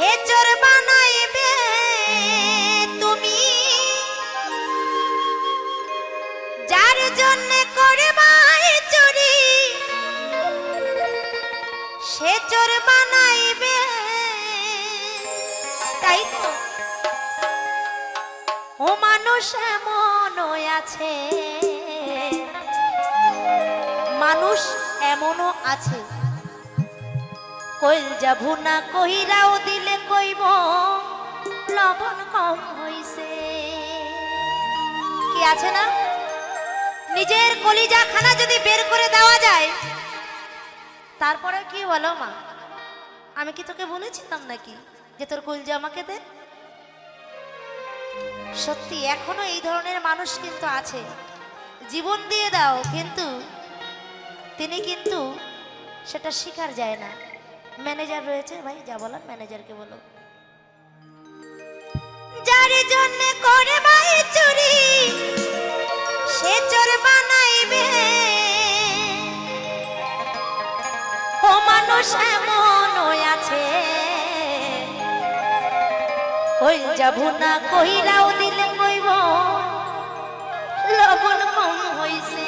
সে চোর বানাইবে তুমি। যার জন্য করে মাই চুরি, সে চোর বানাইবে। তাই তো। ও মানুষ এমন আছে, মানুষ এমনও আছে। কইল যাবু না কইরাও দিলে কইব, লবণ কম হইছে। কি আছে না? নিজের কলিজা খানা যদি বের করে দেওয়া যায়, তারপরে কি বলো মা? আমি কি তোকে বলেছিলাম নাকি যে তোর কলিজা আমাকে দে? সত্যি, এখনও এই ধরনের মানুষ কিন্তু আছে। জীবন দিয়ে দাও, কিন্তু তিনি কিন্তু সেটা শিকার যায় না। ম্যানেজার রয়েছে, ভাই, যা বলার ম্যানেজারকে বলো। যার জন্য করে ভাই চুরি, সে চোর বানাইবে ও মানুষ এমন আছে, কই যাব না, কইরাও দিলে কইব, লবণ কম হইছে।